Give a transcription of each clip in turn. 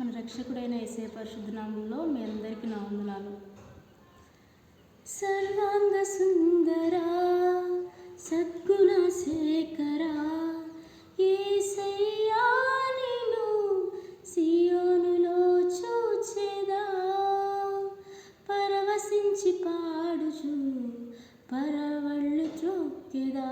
మన రక్షకుడైన ఏసే పరిశుద్ధనామంలో మీ అందరికీ నా వందనాలు. సర్వాంగ సుందరా సద్గుణ శేఖరా ఏసయ్యా సియోనులో చూచేదా. పరవశించి పాడుచు పరవళ్ళు త్రొక్కేదా.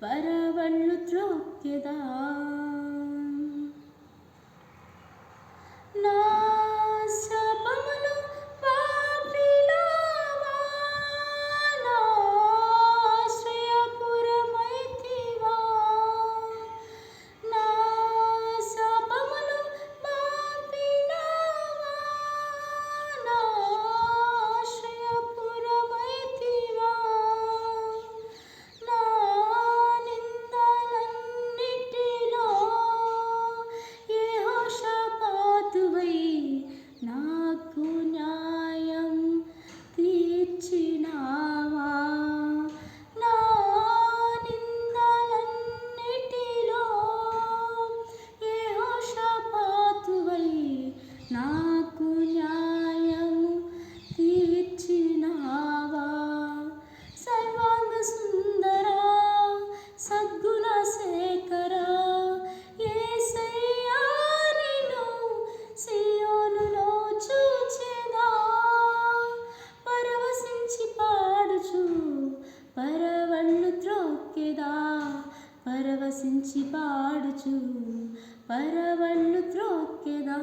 ಪರವಳ್ಳು ತೃಪ್ತಿದಾ Oh. పరవశించి పాడుచు పరవళ్ళు త్రోక్కెదా?